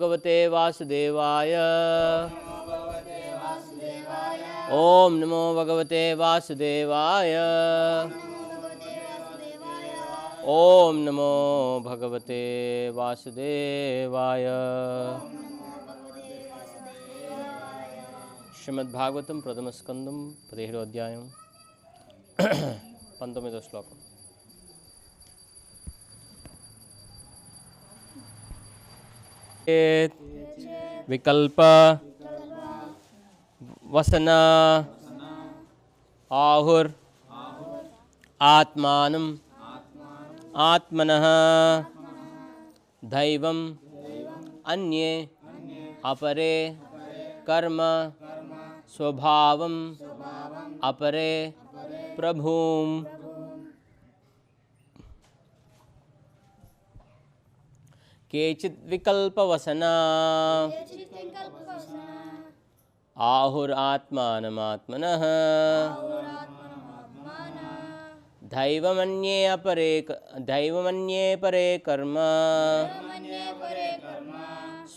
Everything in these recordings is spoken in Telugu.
भगवते वासुदेवाय। ओम नमो भगवते वासुदेवाय। ओम नमो भगवते वासुदेवाय। श्रीमद्भागवतं प्रथमस्कन्दं पतिहेडोऽध्यायं श्लोकम। विकल्प वसन आहुर् आत्मानम् आत्मनः दैवम् अन्ये अपरे कर्म स्वभावम् अपरे प्रभुम् केचित् विकल्पवसना। आहुरात्मानमात्मनः दैवमन्ये अपरे दैवमन्ये परे कर्म।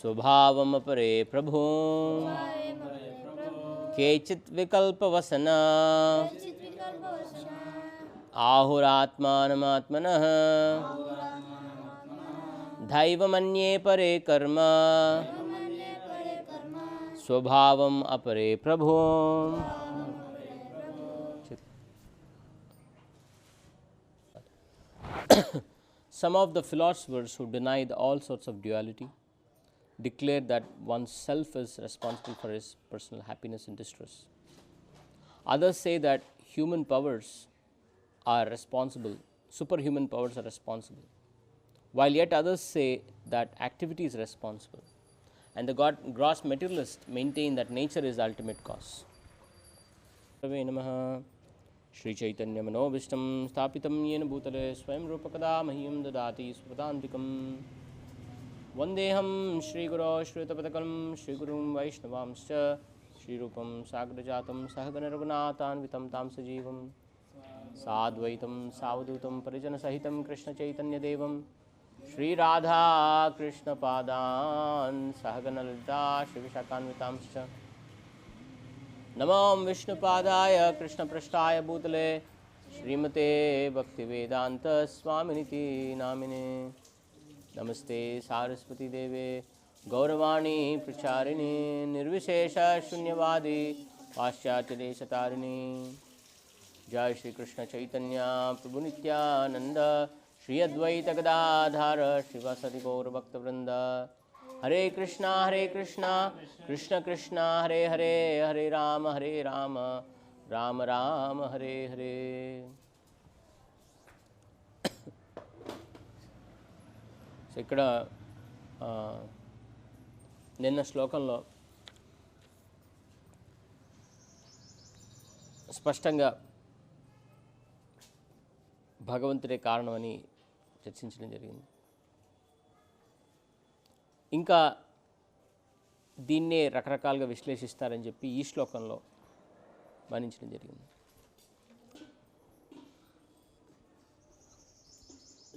स्वभावमपरे प्रभु। केचित् विकल्पवसना। आहुरात्मानमात्मनः दैवमन्ये परे कर्म स्वभावम् अपरे प्रभु Some of the philosophers who deny the all sorts of duality declare that one's self is responsible for his personal happiness and distress. Others say that human powers are responsible, superhuman powers are responsible, while yet others say that activity is responsible. And the God, gross materialists maintain that nature is the ultimate cause. सर्वे नमः श्रीचैतन्यमनोभीष्टं स्थापितं येन भूतले स्वयं रूपकदा मह्यं ददाति स्वपदान्तिकं वन्देऽहं श्रीगुरो श्वेतपदकं श्रीगुरुं वैष्णवांश्च श्रीरूपं साग्रजातं सहगणरघुनाथान्वितं तां सजीवं साद्वैतं सावधूतं परिजनसहितं कृष्णचैतन्यदेवं श्रीराधा कृष्णपादान् सहगणललिता श्रीविशाखान्वितांश्च। नमो विष्णुपादाय कृष्णपृष्ठाय भूतले। श्रीमते भक्ति भक्तिवेदान्तस्वामिनिति नामिने। नमस्ते सारस्वतीदेवे गौरवाणी प्रचारिणी निर्विशेषशून्यवादी पाश्चात्यदेशतारिणी। जय श्री कृष्ण चैतन्य, प्रभु नित्यानंद श्री अद्वैत गदाधार शिवसति गौरभक्तवृंद हरे कृष्णा हरे कृष्णा कृष्ण कृष्णा हरे हरे हरे राम हरे राम राम राम हरे हरे సో ఇక్కడ ఆ, నిన్న శ్లోకంలో స్పష్టంగా భగవంతుడే కారణమని చర్చించడం జరిగింది. ఇంకా దీన్నే రకరకాలుగా విశ్లేషిస్తారని చెప్పి ఈ శ్లోకంలో వర్ణించడం జరిగింది.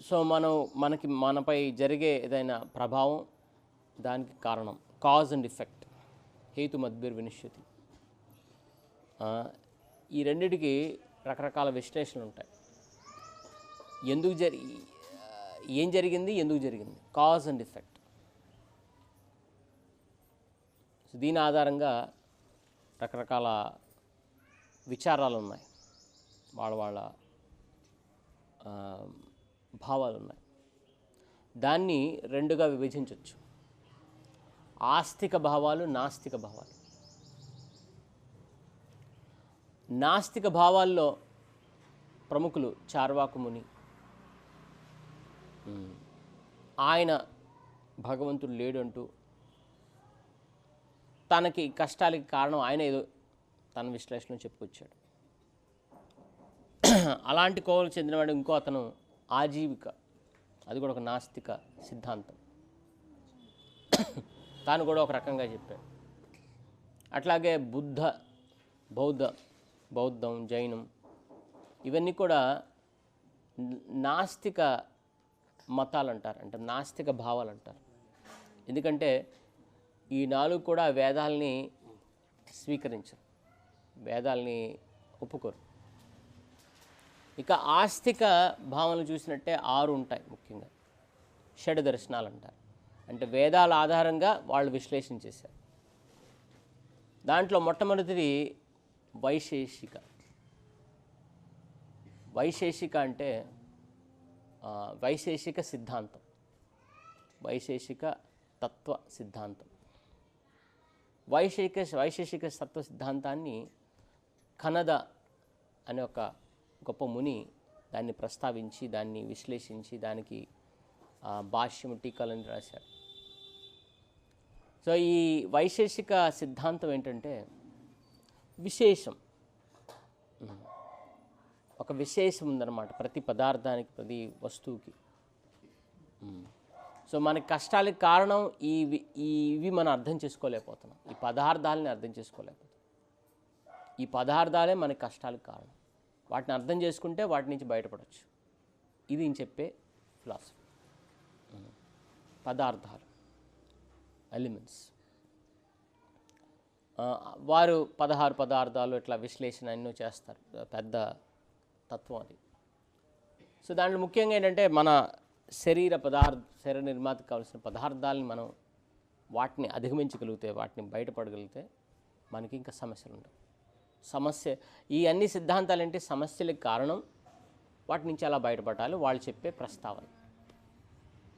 సో మనం మనకి మనపై జరిగే ఏదైనా ప్రభావం దానికి కారణం. Cause and effect. హేతు మద్బిర్ వినిశ్యతి. ఈ రెండిటికి రకరకాల విశ్లేషణలు ఉంటాయి ఎందుకు జరి ఏం జరిగింది ఎందుకు జరిగింది? Cause and effect. సో దీని ఆధారంగా రకరకాల విచారాలు ఉన్నాయి వాళ్ళ వాళ్ళ భావాలు ఉన్నాయి దాన్ని రెండుగా విభజించవచ్చు ఆస్తిక భావాలు నాస్తిక భావాలు. నాస్తిక భావాల్లో ప్రముఖులు చార్వాకు ముని ఆయన భగవంతుడు లేడు అంటూ తనకి కష్టాలకి కారణం ఆయన ఏదో తన విశ్లేషణలో చెప్పుకొచ్చాడు. అలాంటి కోవలకు చెందినవాడు ఇంకో అతను ఆజీవిక. అది కూడా ఒక నాస్తిక సిద్ధాంతం. తాను కూడా ఒక రకంగా చెప్పాడు. అట్లాగే బుద్ధ బౌద్ధ బౌద్ధం జైనం ఇవన్నీ కూడా నాస్తిక మతాలు అంటారు అంటే నాస్తిక భావాలు అంటారు ఎందుకంటే ఈ నాలుగు కూడా వేదాల్ని స్వీకరించరు వేదాల్ని ఒప్పుకోరు. ఇక ఆస్తిక భావనలు చూసినట్టే ఆరు ఉంటాయి ముఖ్యంగా. షడ్ దర్శనాలు అంటారు అంటే వేదాల ఆధారంగా వాళ్ళు విశ్లేషణ చేశారు. దాంట్లో మొట్టమొదటిది వైశేషిక. వైశేషిక అంటే వైశేషిక సిద్ధాంతం. వైశేషిక తత్వ సిద్ధాంతం. వైశేషిక వైశేషిక తత్వ సిద్ధాంతాన్ని కనద అనే ఒక గొప్ప ముని దాన్ని ప్రస్తావించి దాన్ని విశ్లేషించి దానికి భాష్యం టీకాలని రాశారు. సో ఈ వైశేషిక సిద్ధాంతం ఏంటంటే విశేషం. ఒక విశేషం ఉందన్నమాట ప్రతి పదార్థానికి ప్రతి వస్తువుకి. సో మనకి కష్టాలకు కారణం ఈ ఇవి మనం అర్థం చేసుకోలేకపోతున్నాం. ఈ పదార్థాలని అర్థం చేసుకోలేకపోతున్నాం. ఈ పదార్థాలే మన కష్టాలకు కారణం. వాటిని అర్థం చేసుకుంటే వాటి నుంచి బయటపడవచ్చు ఇది నేను చెప్పే ఫిలాసఫీ పదార్థాలు ఎలిమెంట్స్. వారు పదహారు పదార్థాలు ఇట్లా విశ్లేషణ ఎన్నో చేస్తారు. పెద్ద తత్వం అది. సో దాంట్లో ముఖ్యంగా ఏంటంటే మన శరీర పదార్థ శరీర నిర్మాతకు కావాల్సిన పదార్థాలని మనం వాటిని అధిగమించగలిగితే వాటిని బయటపడగలిగితే మనకి ఇంకా సమస్యలు ఉండవు. సమస్య ఈ అన్ని సిద్ధాంతాలు ఏంటి? సమస్యలకు కారణం వాటి నుంచి ఎలా బయటపడాలి వాళ్ళు చెప్పే ప్రస్తావన.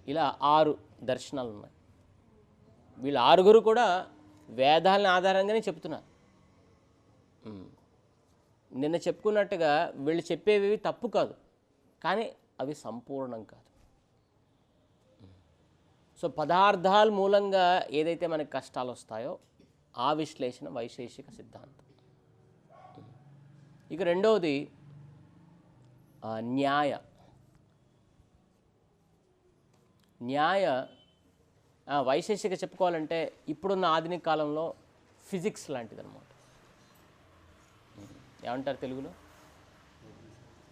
ఇలా ఆరు దర్శనాలు ఉన్నాయి. వీళ్ళ ఆరుగురు కూడా వేదాలని ఆధారంగానే చెప్తున్నారు. నిన్న చెప్పుకున్నట్టుగా వీళ్ళు చెప్పేవి తప్పు కాదు. కానీ అవి సంపూర్ణం కాదు. సో పదార్థాల మూలంగా ఏదైతే మనకి కష్టాలు వస్తాయో ఆ విశ్లేషణ వైశేషిక సిద్ధాంతం. ఇక రెండవది న్యాయ. న్యాయ వైశేషిక చెప్పుకోవాలంటే ఇప్పుడున్న ఆధునిక కాలంలో ఫిజిక్స్ లాంటిది అనమాట ఏమంటారు తెలుగులో?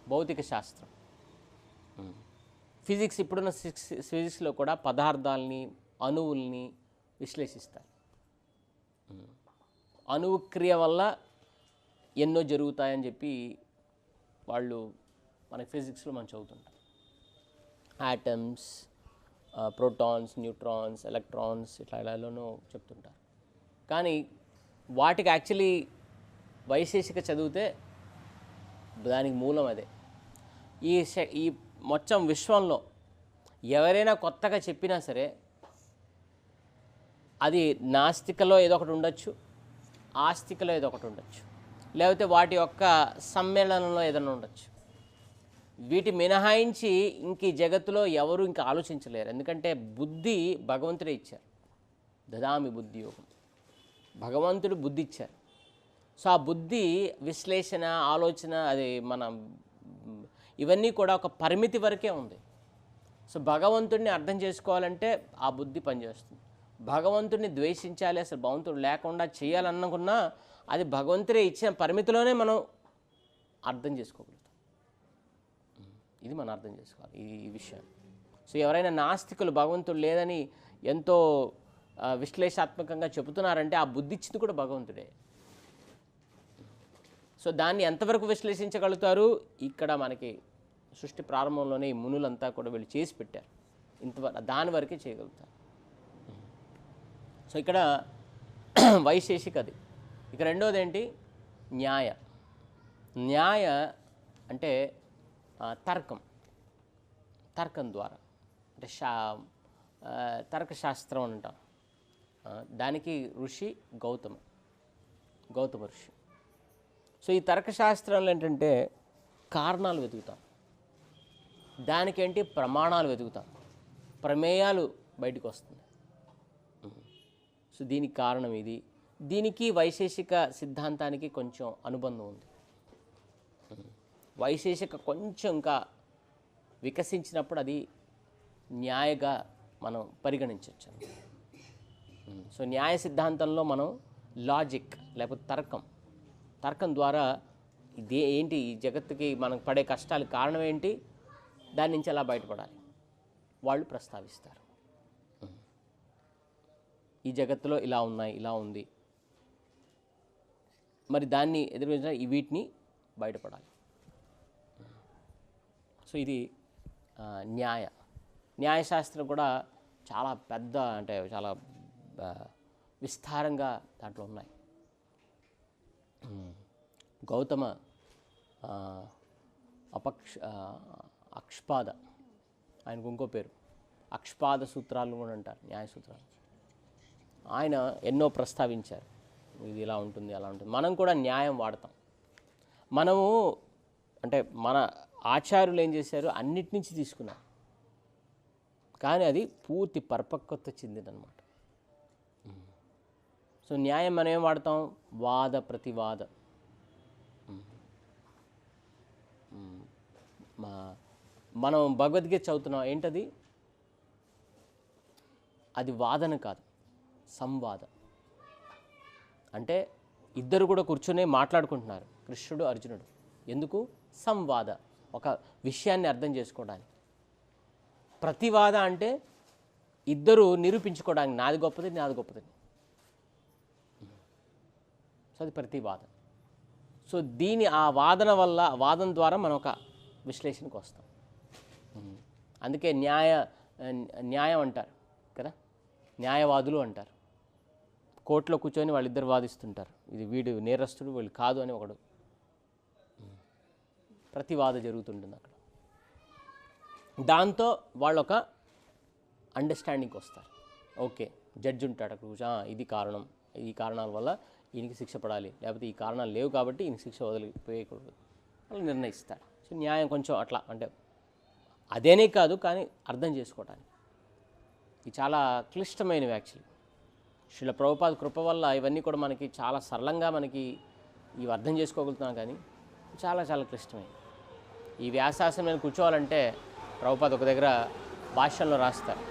భౌతిక శాస్త్రం. ఫిజిక్స్ ఇప్పుడున్న సిక్స్ ఫిజిక్స్లో కూడా పదార్థాలని అణువుల్ని విశ్లేషిస్తారు. అణువు క్రియ వల్ల ఎన్నో జరుగుతాయని చెప్పి వాళ్ళు మన ఫిజిక్స్లో మనం చదువుతుంటాం. యాటమ్స్ ప్రోటాన్స్ న్యూట్రాన్స్ ఎలక్ట్రాన్స్ ఇట్లా ఇలాలోనూ చెప్తుంటారు. కానీ వాటికి యాక్చువల్లీ వైశేషిక చదివితే దానికి మూలం అదే. ఈ శ- ఈ మొత్తం విశ్వంలో ఎవరైనా కొత్తగా చెప్పినా సరే అది నాస్తికలో ఏదో ఒకటి ఉండొచ్చు ఆస్తికలో ఏదో ఒకటి ఉండొచ్చు లేకపోతే వాటి యొక్క సమ్మేళనంలో ఏదైనా ఉండొచ్చు. వీటి మినహాయించి ఇంక ఈ జగత్తులో ఎవరు ఇంకా ఆలోచించలేరు. ఎందుకంటే బుద్ధి భగవంతుడే ఇచ్చారు. దదామి బుద్ధి యోగం. భగవంతుడు బుద్ధి ఇచ్చారు. సో ఆ బుద్ధి విశ్లేషణ ఆలోచన అది మన ఇవన్నీ కూడా ఒక పరిమితి వరకే ఉంది. సో భగవంతుడిని అర్థం చేసుకోవాలంటే ఆ బుద్ధి పనిచేస్తుంది. భగవంతుడిని ద్వేషించాలి అసలు భగవంతుడు లేకుండా చేయాలనుకున్నా అది భగవంతుడే ఇచ్చిన పరిమితిలోనే మనం అర్థం చేసుకోగలుగుతాం. ఇది మనం అర్థం చేసుకోవాలి ఈ విషయం. సో ఎవరైనా నాస్తికులు భగవంతుడు లేదని ఎంతో విశ్లేషాత్మకంగా చెబుతున్నారంటే ఆ బుద్ధి ఇచ్చింది కూడా భగవంతుడే. సో దాన్ని ఎంతవరకు విశ్లేషించగలుగుతారు? ఇక్కడ మనకి సృష్టి ప్రారంభంలోనే ఈ మునులంతా కూడా వీళ్ళు చేసి పెట్టారు. ఇంతవరకు దాని వరకే చేయగలుగుతారు. సో ఇక్కడ వైశేషికది ఇక రెండోది ఏంటి న్యాయ. న్యాయ అంటే తర్కం. తర్కం ద్వారా. అంటే శా తర్కశాస్త్రం అంటాం. దానికి ఋషి గౌతమ. గౌతమ ఋషి. సో ఈ తర్కశాస్త్రంలో ఏంటంటే కారణాలు వెతుకుతాం. దానికేంటి? ప్రమాణాలు వెతుకుతాం. ప్రమేయాలు బయటకు వస్తుంది. సో దీనికి కారణం ఇది. దీనికి వైశేషిక సిద్ధాంతానికి కొంచెం అనుబంధం ఉంది. వైశేషిక కొంచెం ఇంకా వికసించినప్పుడు అది న్యాయగా మనం పరిగణించవచ్చు. సో న్యాయ సిద్ధాంతంలో మనం లాజిక్ లేకపోతే తర్కం తర్కం ద్వారా ఇదే ఏంటి? ఈ జగత్తుకి మనకు పడే కష్టాలకు కారణం ఏంటి? దాని నుంచి ఎలా బయటపడాలి? వాళ్ళు ప్రస్తావిస్తారు. ఈ జగత్తులో ఇలా ఉన్నాయి ఇలా ఉంది. మరి దాన్ని ఎదుర్కొంచిన ఈ వీటిని బయటపడాలి. సో ఇది న్యాయ. న్యాయశాస్త్రం కూడా చాలా పెద్ద అంటే చాలా విస్తారంగా దాంట్లో ఉన్నాయి. గౌతమ అపక్ష అక్షపాద ఆయనకు ఇంకో పేరు. అక్షపాద సూత్రాలు కూడా అంటారు న్యాయ సూత్రాలు. ఆయన ఎన్నో ప్రస్తావించారు. ఇది ఇలా ఉంటుంది అలా ఉంటుంది. మనం కూడా న్యాయం వాడతాం. మనము అంటే మన ఆచార్యులు ఏం చేశారు? అన్నిటి నుంచి తీసుకున్నారు. కానీ అది పూర్తి పరిపక్వత చెందిందనమాట సో న్యాయం మనం ఏం వాడతాం? వాద ప్రతివాద. మా మనం భగవద్గీత చదువుతున్నాం. ఏంటది? అది వాదన కాదు. సంవాద. అంటే ఇద్దరు కూడా కూర్చొని మాట్లాడుకుంటున్నారు. కృష్ణుడు అర్జునుడు. ఎందుకు? సంవాద. ఒక విషయాన్ని అర్థం చేసుకోవడానికి. ప్రతివాద అంటే ఇద్దరు నిరూపించుకోవడానికి. నాది గొప్పది నాది గొప్పది. సో అది ప్రతివాదన సో దీని ఆ వాదన వల్ల వాదన ద్వారా మనం ఒక విశ్లేషణకు వస్తాం. అందుకే న్యాయ న్యాయం అంటారు కదా? న్యాయవాదులు అంటారు. కోర్టులో కూర్చొని వాళ్ళిద్దరు వాదిస్తుంటారు. ఇది వీడు నేరస్తుడు వీళ్ళు కాదు అని ఒకడు. ప్రతివాద జరుగుతుంటుంది అక్కడ. దాంతో వాళ్ళు ఒక అండర్స్టాండింగ్కి వస్తారు. ఓకే జడ్జి ఉంటాడు అక్కడ ఇది కారణం. ఈ కారణాల వల్ల ఈయనకి శిక్ష పడాలి. లేకపోతే ఈ కారణాలు లేవు కాబట్టి ఈయనకి శిక్ష వదిలిపోయకూడదు. అలా నిర్ణయిస్తారు సో న్యాయం కొంచెం అట్లా అంటే అదేనే కాదు కానీ అర్థం చేసుకోవటానికి. ఇది చాలా క్లిష్టమైనవి యాక్చువల్లీ శిల ప్రభుపాద కృప వల్ల ఇవన్నీ కూడా మనకి చాలా సరళంగా మనకి ఇవి అర్థం చేసుకోగలుగుతున్నాం కానీ చాలా చాలా క్లిష్టమైనవి. ఈ వ్యాసాసనం మీద కూర్చోవాలంటే ప్రభుపాద ఒక దగ్గర భాషల్లో రాస్తారు.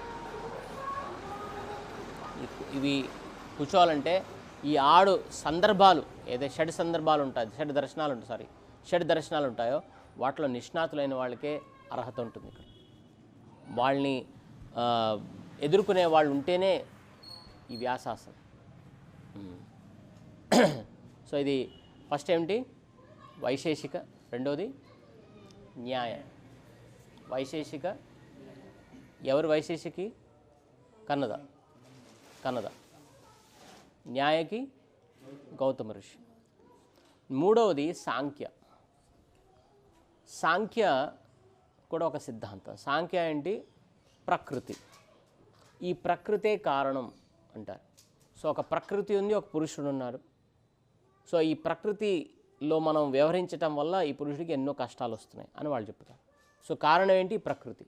ఇవి కూర్చోవాలంటే ఈ ఆడు సందర్భాలు ఏదైతే షడ్ సందర్భాలు ఉంటాయి షడ్ దర్శనాలు ఉంటాయి సారీ షడ్ దర్శనాలు ఉంటాయో వాటిలో నిష్ణాతులైన వాళ్ళకే అర్హత ఉంటుంది ఇక్కడ. వాళ్ళని ఎదుర్కొనే వాళ్ళు ఉంటేనే ఈ వ్యాసాసనం. సో ఇది ఫస్ట్ ఏమిటి? వైశేషిక రెండోది న్యాయ. వైశేషిక ఎవరు వైశేషికి? కన్నద. కన్నద. న్యాయకి గౌతమ ఋషి. మూడవది సాంఖ్య. సాంఖ్య కూడా ఒక సిద్ధాంతం. సాంఖ్య ఏంటి? ప్రకృతి. ఈ ప్రకృతే కారణం అంటారు. సో ఒక ప్రకృతి ఉంది ఒక పురుషుడు ఉన్నారు. సో ఈ ప్రకృతిలో మనం వ్యవహరించటం వల్ల ఈ పురుషుడికి ఎన్నో కష్టాలు వస్తున్నాయి అని వాళ్ళు చెప్తారు. సో కారణం ఏంటి? ప్రకృతి.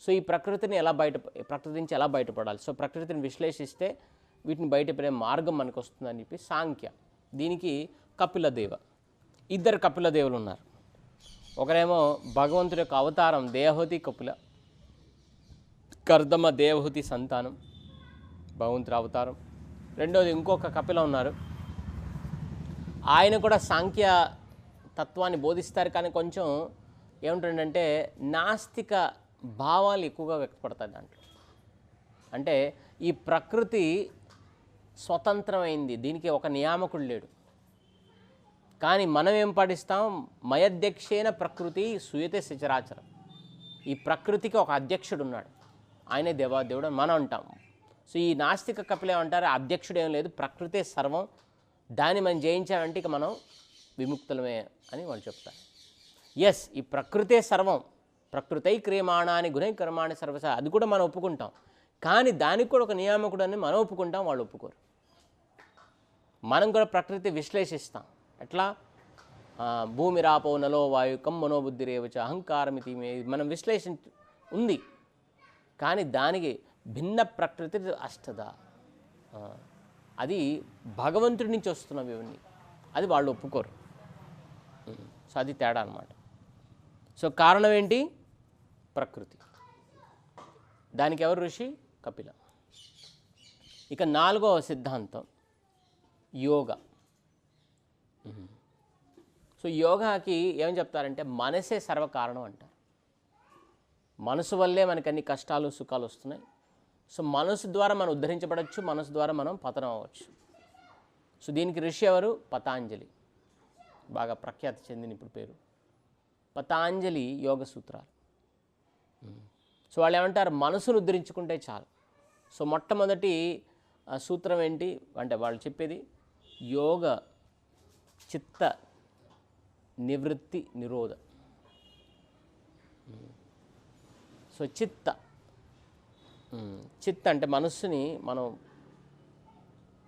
సో ఈ ప్రకృతిని ఎలా బయట ప్రకృతి నుంచి ఎలా బయటపడాలి? సో ప్రకృతిని విశ్లేషిస్తే వీటిని బయటపడే మార్గం మనకు వస్తుందని చెప్పి సాంఖ్య. దీనికి కపిల దేవ. ఇద్దరు కపిల దేవులు ఉన్నారు. ఒకరేమో భగవంతుడి యొక్క అవతారం దేవహూతి కపిల కర్దమ దేవహుతి సంతానం భగవంతుడి అవతారం. రెండోది ఇంకొక కపిల ఉన్నారు. ఆయన కూడా సాంఖ్య తత్వాన్ని బోధిస్తారు కానీ కొంచెం ఏమిటంటే నాస్తిక భావాలు ఎక్కువగా వ్యక్తపడతాయి దాంట్లో. అంటే ఈ ప్రకృతి స్వతంత్రమైంది. దీనికి ఒక నియామకుడు లేడు. కానీ మనం ఏం పాటిస్తాం? మయధ్యక్షేన ప్రకృతి సుయతే సచరాచరం. ఈ ప్రకృతికి ఒక అధ్యక్షుడు ఉన్నాడు ఆయనే దేవాదేవుడు మనం అంటాం. సో ఈ నాస్తిక కపిలు ఏమంటారు? అధ్యక్షుడు ఏం లేదు. ప్రకృతే సర్వం. దాన్ని మనం జయించామంటే ఇక మనం విముక్తులమే అని వాళ్ళు చెప్తారు. ఎస్ ఈ ప్రకృతే సర్వం. ప్రకృతై క్రియమాణాన్ని గుణై కర్మాణి సర్వస. అది కూడా మనం ఒప్పుకుంటాం. కానీ దానికి కూడా ఒక నియామకుడు అని మనం ఒప్పుకుంటాం వాళ్ళు ఒప్పుకోరు. మనం కూడా ప్రకృతి విశ్లేషిస్తాం. ఎట్లా? భూమి రాపో నలో వాయు కం మనోబుద్ధి రేవచ అహంకారం ఇది మనం విశ్లేషణ ఉంది. కానీ దానికి భిన్న ప్రకృతి అష్టద. అది భగవంతుడి నుంచి వస్తున్నవి ఇవన్నీ. అది వాళ్ళు ఒప్పుకోరు. సో అది తేడా అనమాట సో కారణం ఏంటి? ప్రకృతి. దానికి ఎవరు ఋషి? కపిల. ఇక నాలుగవ సిద్ధాంతం యోగ. సో యోగాకి ఏం చెప్తారంటే మనసే సర్వకారణం అంటారు. మనసు వల్లే మనకి అన్ని కష్టాలు సుఖాలు వస్తున్నాయి. సో మనసు ద్వారా మనం ఉద్ధరించబడవచ్చు మనసు ద్వారా మనం పతనం అవ్వచ్చు. సో దీనికి ఋషి ఎవరు? పతాంజలి. బాగా ప్రఖ్యాతి చెందిన ఇప్పుడు పేరు. పతాంజలి యోగ సూత్రాలు. సో వాళ్ళు ఏమంటారు? మనసును ఉద్ధరించుకుంటే చాలు. సో మొట్టమొదటి సూత్రం ఏంటి? అంటే వాళ్ళు చెప్పేది యోగ చిత్త నివృత్తి నిరోధ. సో చిత్త. చిత్త అంటే మనస్సుని మనం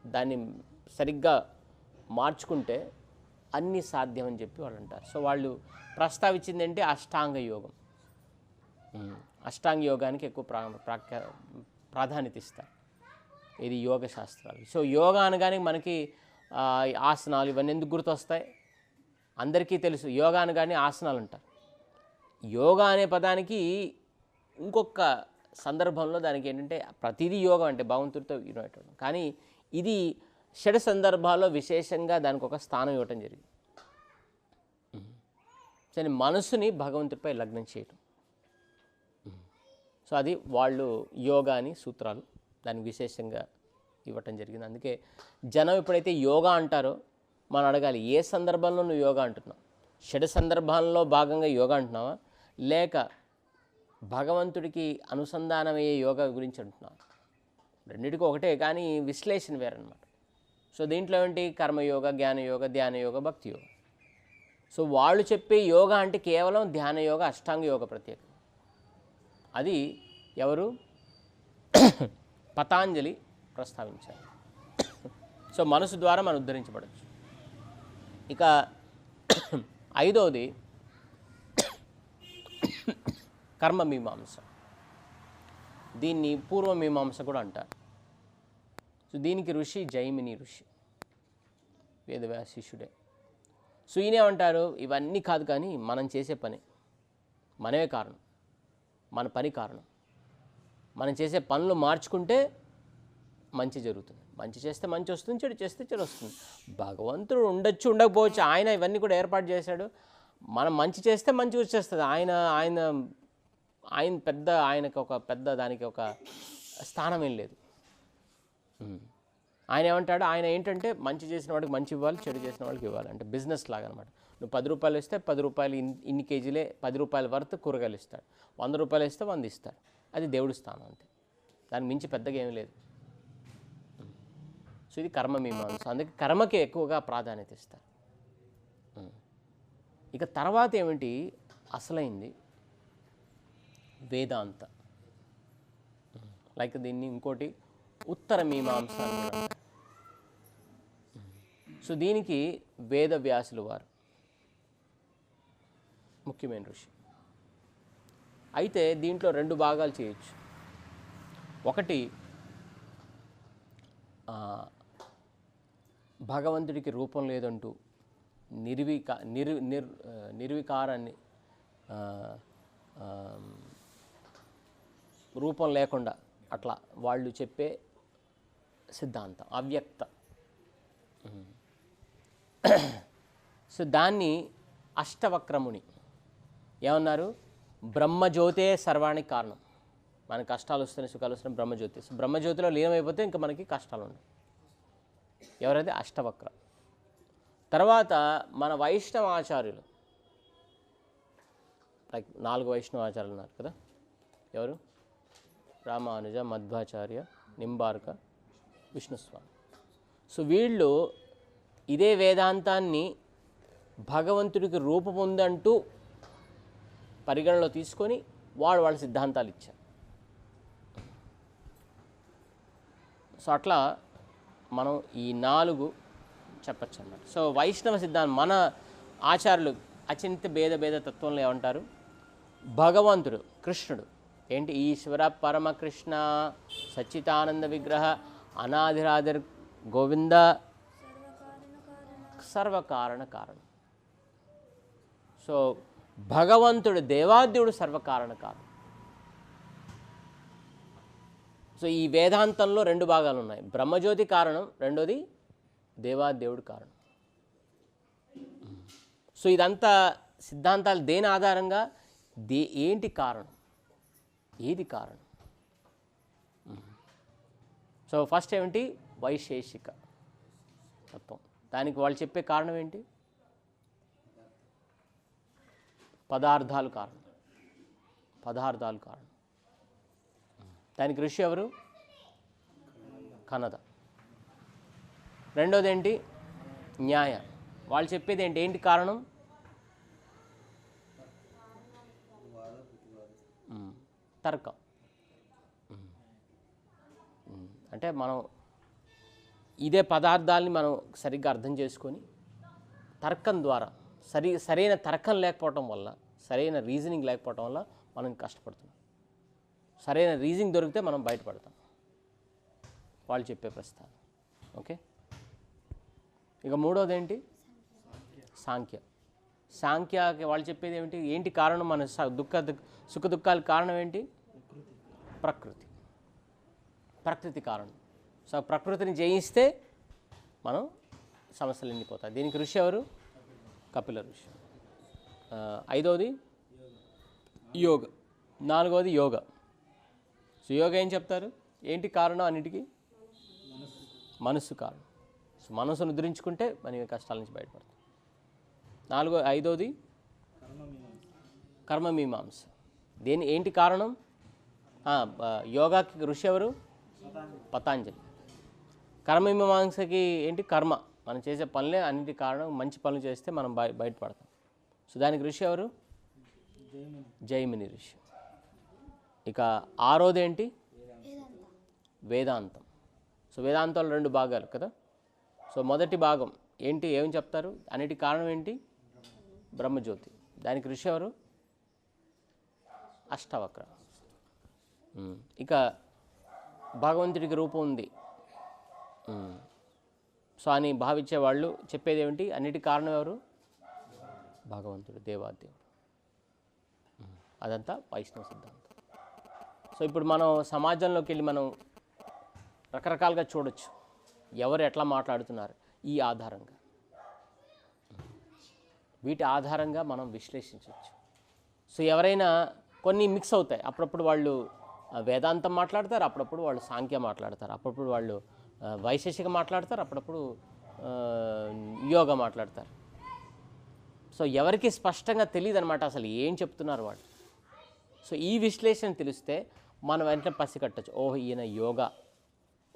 దాన్ని సరిగ్గా మార్చుకుంటే అన్నీ సాధ్యం అని చెప్పి వాళ్ళు అంటారు. సో వాళ్ళు ప్రస్తావించింది ఏంటి? అష్టాంగ యోగం. అష్టాంగ యోగానికి ఎక్కువ ప్రా ప్రాఖ్యా ప్రాధాన్యత ఇస్తారు. ఇది యోగ శాస్త్రాలు. సో యోగా అనగానే మనకి ఆసనాలు ఇవన్నీ ఎందుకు గుర్తొస్తాయి? అందరికీ తెలుసు. యోగా అనగానే ఆసనాలు అంటారు. యోగా అనే పదానికి ఇంకొక సందర్భంలో దానికి ఏంటంటే ప్రతిదీ యోగం అంటే భగవంతుడితో యునైట్ కానీ ఇది షడ్ సందర్భాల్లో విశేషంగా దానికి ఒక స్థానం ఇవ్వటం జరిగింది. సరే మనసుని భగవంతుడిపై లగ్నం చేయటం. సో అది వాళ్ళు యోగా అని సూత్రాలు దానికి విశేషంగా ఇవ్వటం జరిగింది. అందుకే జనం ఎప్పుడైతే యోగా అంటారో మనం అడగాలి ఏ సందర్భంలో నువ్వు యోగా అంటున్నావు? షడ్ సందర్భాల్లో భాగంగా యోగా అంటున్నావా? లేక భగవంతుడికి అనుసంధానమయ్యే యోగా గురించి అంటున్నావా? రెండిటికి ఒకటే కానీ విశ్లేషణ వేరనమాట సో దీంట్లో ఏంటి కర్మయోగ జ్ఞానయోగ ధ్యానయోగ భక్తి యోగ. సో వాళ్ళు చెప్పే యోగా అంటే కేవలం ధ్యాన యోగ అష్టాంగ యోగ ప్రత్యేక అది ఎవరు? పతాంజలి ప్రస్తావించారు. సో మనసు ద్వారా మనం ఉద్ధరించబడచ్చు. ఇక ఐదవది కర్మమీమాంస దీన్ని పూర్వ మీమాంస కూడా అంటారు. సో దీనికి ఋషి జైమిని ఋషి వేదవ్యాస శిష్యుడే. సో ఈయనేమంటారు? ఇవన్నీ కాదు కానీ మనం చేసే పని మనమే కారణం. మన పని కారణం. మనం చేసే పనులు మార్చుకుంటే మంచి జరుగుతుంది. మంచి చేస్తే మంచి వస్తుంది చెడు చేస్తే చెడు వస్తుంది. భగవంతుడు ఉండొచ్చు ఉండకపోవచ్చు ఆయన ఇవన్నీ కూడా ఏర్పాటు చేశాడు. మనం మంచి చేస్తే మంచి వచ్చేస్తుంది. ఆయన ఆయన ఆయన పెద్ద ఆయనకు ఒక పెద్ద దానికి ఒక స్థానం ఏం లేదు. ఆయన ఏమంటాడు? ఆయన ఏంటంటే మంచి చేసిన వాడికి మంచి ఇవ్వాలి చెడు చేసిన వాళ్ళకి ఇవ్వాలి. అంటే బిజినెస్ లాగా అనమాట నువ్వు పది రూపాయలు ఇస్తే పది రూపాయలు ఇన్- ఇన్ని కేజీలే పది రూపాయల వరకు కూరగాయలు ఇస్తాడు. వంద రూపాయలు ఇస్తే వంద ఇస్తాడు. అది దేవుడి స్థానం అంతే. దానికి మించి పెద్దగా ఏమి లేదు. సో ఇది కర్మ మీమాంస. అందుకే కర్మకే ఎక్కువగా ప్రాధాన్యత ఇస్తారు. ఇక తర్వాత ఏమిటి? అసలైంది వేదాంత. లైక్ దీన్ని ఇంకోటి ఉత్తర మీమాంస సో దీనికి వేద వ్యాసులు వారు ముఖ్యమైన ఋషి అయితే దీంట్లో రెండు భాగాలు చేయొచ్చు. ఒకటి భగవంతుడికి రూపం లేదంటూ నిర్విక నిర్ నిర్ నిర్వికారాన్ని రూపం లేకుండా అట్లా వాళ్ళు చెప్పే సిద్ధాంతం అవ్యక్త. సో దాన్ని అష్టవక్రముని ఏమన్నారు? బ్రహ్మజ్యోతే సర్వానికి కారణం. మన కష్టాలు వస్తున్నాయి సుఖాలు వస్తున్నాయి బ్రహ్మజ్యోతి. సో బ్రహ్మజ్యోతిలో లీనమైపోతే ఇంకా మనకి కష్టాలు ఉండవు. ఎవరైతే అష్టవక్ర. తర్వాత మన వైష్ణవ ఆచార్యులు. లైక్ నాలుగు వైష్ణవ ఆచార్యులు ఉన్నారు కదా. ఎవరు? రామానుజ మధ్వాచార్య నింబార్క విష్ణుస్వామి. సో వీళ్ళు ఇదే వేదాంతాన్ని భగవంతుడికి రూపముందంటూ పరిగణలో తీసుకొని వాళ్ళు వాళ్ళ సిద్ధాంతాలు ఇచ్చారు. సో అట్లా మనం ఈ నాలుగు చెప్పచ్చు అన్నమాట. సో వైష్ణవ సిద్ధాంతం మన ఆచార్యులు అచింత భేద భేద తత్వంలో ఏమంటారు? భగవంతుడు కృష్ణుడు. ఏంటి? ఈశ్వర పరమకృష్ణ సచ్చితానంద విగ్రహ అనాధిరాధర్ గోవింద సర్వకారణ కారణం. సో భగవంతుడు దేవాద్యుడు సర్వకారణ కారణం సో ఈ వేదాంతంలో రెండు భాగాలు ఉన్నాయి. బ్రహ్మజ్యోతి కారణం రెండోది దేవాదేవుడు కారణం. సో ఇదంతా సిద్ధాంతాలు దేని ఆధారంగా? దే ఏంటి కారణం? ఏది కారణం? సో ఫస్ట్ ఏమిటి? వైశేషిక. తత్వం దానికి వాళ్ళు చెప్పే కారణం ఏంటి? పదార్థాలు కారణం. పదార్థాలు కారణం. దానికి ఋషి ఎవరు? కన్నద. రెండోది ఏంటి న్యాయ. వాళ్ళు చెప్పేది ఏంటి ఏంటి కారణం తర్కం. అంటే మనం ఇదే పదార్థాలని మనం సరిగ్గా అర్థం చేసుకొని తర్కం ద్వారా సరి సరైన తర్కం లేకపోవటం వల్ల సరైన రీజనింగ్ లేకపోవటం వల్ల మనం కష్టపడుతున్నాం. సరైన రీజనింగ్ దొరికితే మనం బయటపడతాం. వాళ్ళు చెప్పే ప్రస్తావన. ఓకే? ఇక మూడోది ఏంటి సాంఖ్య. సాంఖ్యకి వాళ్ళు చెప్పేది ఏమిటి? ఏంటి కారణం? మన స- దుఃఖ దుఃఖ- సుఖ దుఃఖాలకు కారణం ఏంటి? ప్రకృతి. ప్రకృతి కారణం. సో ప్రకృతిని జయిస్తే మనం సమస్యలు ఎండిపోతాయి. దీనికి ఋషి ఎవరు? కపిల ఋషి ఐదవది యోగ. నాలుగవది యోగ. సో యోగ ఏం చెప్తారు? ఏంటి కారణం అన్నిటికీ? మనస్సు కారణం. సో మనసును నిద్రించుకుంటే మన కష్టాల నుంచి బయటపడతాం. నాలుగో ఐదోది కర్మమీమాంస దేని ఏంటి కారణం? యోగాకి ఋషి ఎవరు? పతాంజలి. కర్మమీమాంసకి ఏంటి? కర్మ. మనం చేసే పనులే అన్నిటి కారణం మంచి పనులు చేస్తే మనం బయ బయటపడతాం. సో దానికి ఋషి ఎవరు? జైమిని ఋషి. ఇక ఆరోది ఏంటి వేదాంతం. సో వేదాంతంలో రెండు భాగాలు కదా? సో మొదటి భాగం ఏంటి? ఏం చెప్తారు? అన్నిటి కారణం ఏంటి? బ్రహ్మజ్యోతి. దానికి ఋషి ఎవరు? అష్టవక్ర. ఇక భగవంతుడికి రూపం ఉంది. సో అని భావించే వాళ్ళు చెప్పేది ఏమిటి అన్నిటి కారణం ఎవరు? భగవంతుడు దేవాదేవుడు. అదంతా వైష్ణవ సిద్ధాంతం. సో ఇప్పుడు మనం సమాజంలోకి వెళ్ళి మనం రకరకాలుగా చూడొచ్చు. ఎవరు ఎట్లా మాట్లాడుతున్నారు? ఈ ఆధారంగా. వీటి ఆధారంగా మనం విశ్లేషించవచ్చు సో ఎవరైనా కొన్ని మిక్స్ అవుతాయి. అప్పుడప్పుడు వాళ్ళు వేదాంతం మాట్లాడతారు అప్పుడప్పుడు వాళ్ళు సాంఖ్య మాట్లాడతారు. అప్పుడప్పుడు వాళ్ళు వైశేషిక మాట్లాడతారు అప్పుడప్పుడు యోగా మాట్లాడతారు. సో ఎవరికి స్పష్టంగా తెలియదు అనమాట అసలు ఏం చెప్తున్నారు వాళ్ళు. సో ఈ విశ్లేషణ తెలిస్తే మనం వెంటనే పసిగట్టచ్చు ఓహ్ ఈయన యోగా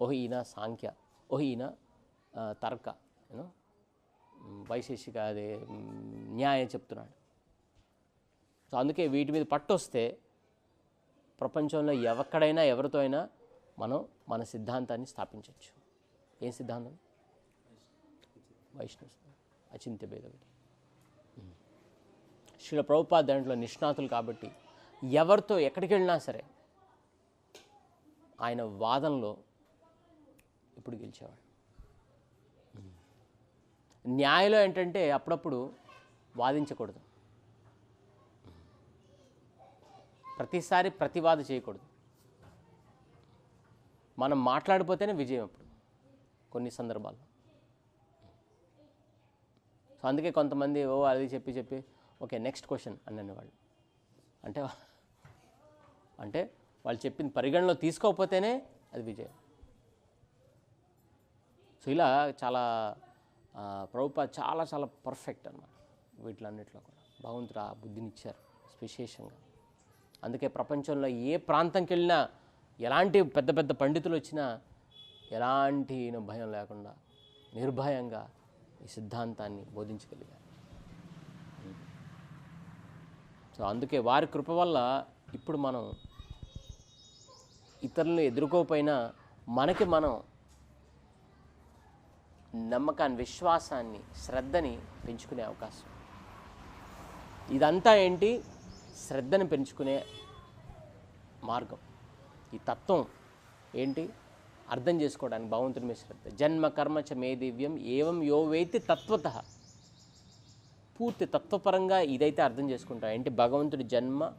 ఓహ్ ఈయన సాంఖ్య ఓహ్ ఈయన తర్క యూనో వైశేషిక అదే న్యాయం చెప్తున్నాడు. సో అందుకే వీటి మీద పట్టు వస్తే ప్రపంచంలో ఎక్కడైనా ఎవరితో అయినా మనం మన సిద్ధాంతాన్ని స్థాపించవచ్చు. ఏం సిద్ధాంతం? వైష్ణవ అచింత్య భేదవతి శిల ప్రభుపాద దాంట్లో నిష్ణాతులు కాబట్టి ఎవరితో ఎక్కడికి వెళ్ళినా సరే ఆయన వాదనలో ఇప్పుడు గెలిచేవాడు. న్యాయంలో ఏంటంటే అప్పుడప్పుడు వాదించకూడదు. ప్రతిసారి ప్రతివాద చేయకూడదు. మనం మాట్లాడిపోతేనే విజయం అప్పుడు కొన్ని సందర్భాల్లో. సో అందుకే కొంతమంది ఓ అది చెప్పి చెప్పి ఓకే నెక్స్ట్ క్వశ్చన్ అని వాళ్ళు. అంటే అంటే వాళ్ళు చెప్పిన పరిగణలో తీసుకోకపోతేనే అది విజయం. సో ఇలా చాలా ప్రభుత్వ చాలా చాలా పర్ఫెక్ట్ అన్నమాట వీటిలన్నిటిలో కూడా. భగవంతుడు ఆ బుద్ధిని ఇచ్చారు విశేషంగా. అందుకే ప్రపంచంలో ఏ ప్రాంతంకి వెళ్ళినా ఎలాంటి పెద్ద పెద్ద పండితులు వచ్చినా ఎలాంటి భయం లేకుండా నిర్భయంగా ఈ సిద్ధాంతాన్ని బోధించగలిగారు. సో అందుకే వారి కృప వల్ల ఇప్పుడు మనం ఇతరులను ఎదుర్కోపోయినా మనకి మనం నమ్మకాన్ని విశ్వాసాన్ని శ్రద్ధని పెంచుకునే అవకాశం. ఇదంతా ఏంటి? శ్రద్ధను పెంచుకునే మార్గం. ఈ తత్వం ఏంటి? అర్థం చేసుకోవడానికి భగవంతుడి మీద శ్రద్ధ. జన్మ కర్మ చ మే దివ్యం ఏవం యో వేతి తత్వత. పూర్తి తత్వపరంగా ఇదైతే అర్థం చేసుకుంటా. ఏంటి? భగవంతుడి జన్మ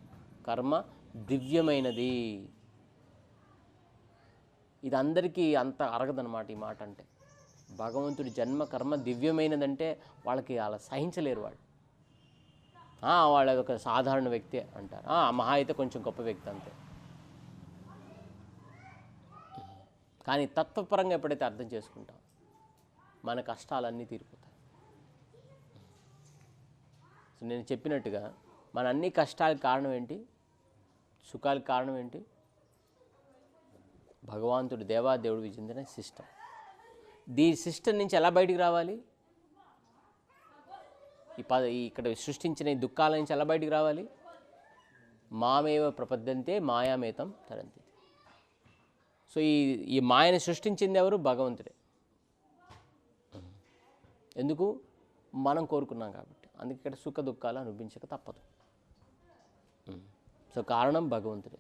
కర్మ దివ్యమైనది. ఇది అందరికీ అంత అరగదనమాట ఈ మాట అంటే. భగవంతుడి జన్మ కర్మ దివ్యమైనదంటే వాళ్ళకి అలా సహించలేరు వాళ్ళు. వాళ్ళ వాళ్ళు ఒక సాధారణ వ్యక్తి అంటారు. ఆ, మహా అయితే కొంచెం గొప్ప వ్యక్తి అంతే. కానీ తత్వపరంగా ఎప్పుడైతే అర్థం చేసుకుంటాం మన కష్టాలన్నీ తీరిపోతాయి. సో నేను చెప్పినట్టుగా మన అన్ని కష్టాలకు కారణం ఏంటి? సుఖాలకు కారణం ఏంటి? భగవంతుడు దేవాదేవుడు చెందిన సిస్టమ్ దీ సిస్టమ్ నుంచి ఎలా బయటికి రావాలి? ఈ పద ఇక్కడ సృష్టించిన ఈ దుఃఖాల నుంచి ఎలా బయటికి రావాలి? మామేవ ప్రపద్యంతే మాయామేతం తరంతి. సో ఈ ఈ మాయను సృష్టించింది ఎవరు? భగవంతుడే. ఎందుకు? మనం కోరుకున్నాం కాబట్టి. అందుకే ఇక్కడ సుఖ దుఃఖాలు అనిపించక తప్పదు. సో కారణం భగవంతుడే.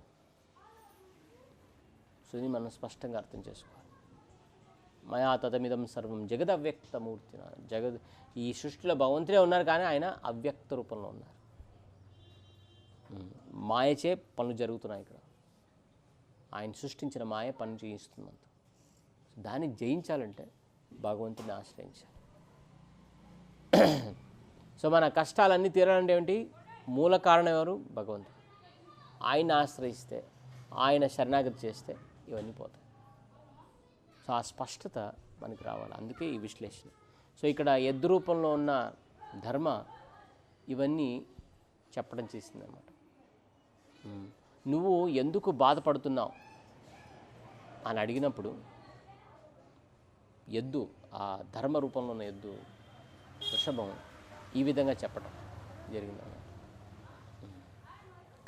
సో ఇది మనం స్పష్టంగా అర్థం చేసుకోవాలి. మయా తతమిదం సర్వం జగద్ అవ్యక్తమూర్తి జగద్ ఈ సృష్టిలో భగవంతుడే ఉన్నారు కానీ ఆయన అవ్యక్త రూపంలో ఉన్నారు. మాయచే పనులు జరుగుతున్నాయి ఇక్కడ. ఆయన సృష్టించిన మాయ పని చేయిస్తుందంత దాన్ని జయించాలంటే భగవంతుని ఆశ్రయించాలి. సో మన కష్టాలన్నీ తీరాలంటే ఏమిటి? మూల కారణం ఎవరు? భగవంతుడు. ఆయన ఆశ్రయిస్తే ఆయన శరణాగతి చేస్తే ఇవన్నీ పోతాయి. సో ఆ స్పష్టత మనకి రావాలి. అందుకే ఈ విశ్లేషణ. సో ఇక్కడ ఎద్దు రూపంలో ఉన్న ధర్మ ఇవన్నీ చెప్పడం చేసిందన్నమాట. నువ్వు ఎందుకు బాధపడుతున్నావు? అని అడిగినప్పుడు ఎద్దు ఆ ధర్మ రూపంలో ఉన్న ఎద్దు వృషభం ఈ విధంగా చెప్పడం జరిగింది.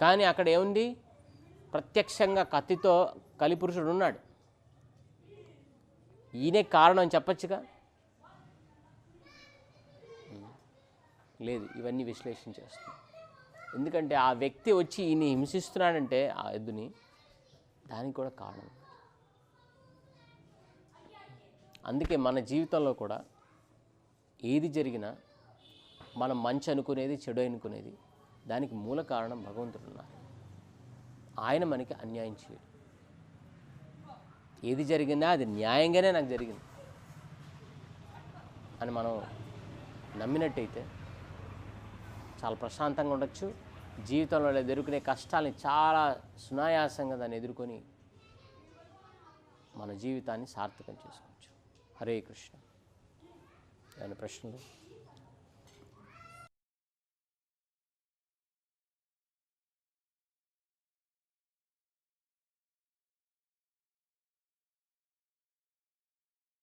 కానీ అక్కడ ఏముంది? ప్రత్యక్షంగా కత్తితో కలిపురుషుడు ఉన్నాడు. ఈయనే కారణం చెప్పచ్చుగా? లేదు ఇవన్నీ విశ్లేషణ చేస్తుంది ఎందుకంటే ఆ వ్యక్తి వచ్చి ఈయన్ని హింసిస్తున్నాడంటే ఆ ఎద్దుని దానికి కూడా కారణం. అందుకే మన జీవితంలో కూడా ఏది జరిగినా మనం మంచి అనుకునేది చెడు అనుకునేది దానికి మూల కారణం భగవంతుడు ఉన్నారు. ఆయన మనకి అన్యాయం చేయడు. ఏది జరిగినా అది న్యాయంగానే నాకు జరిగింది అని మనం నమ్మినట్టయితే చాలా ప్రశాంతంగా ఉండొచ్చు. జీవితంలో ఎదుర్కొనే కష్టాలని చాలా సునాయాసంగా దాన్ని ఎదుర్కొని మన జీవితాన్ని సార్థకం చేసుకోవచ్చు. హరే కృష్ణ. దాని ప్రశ్నలు?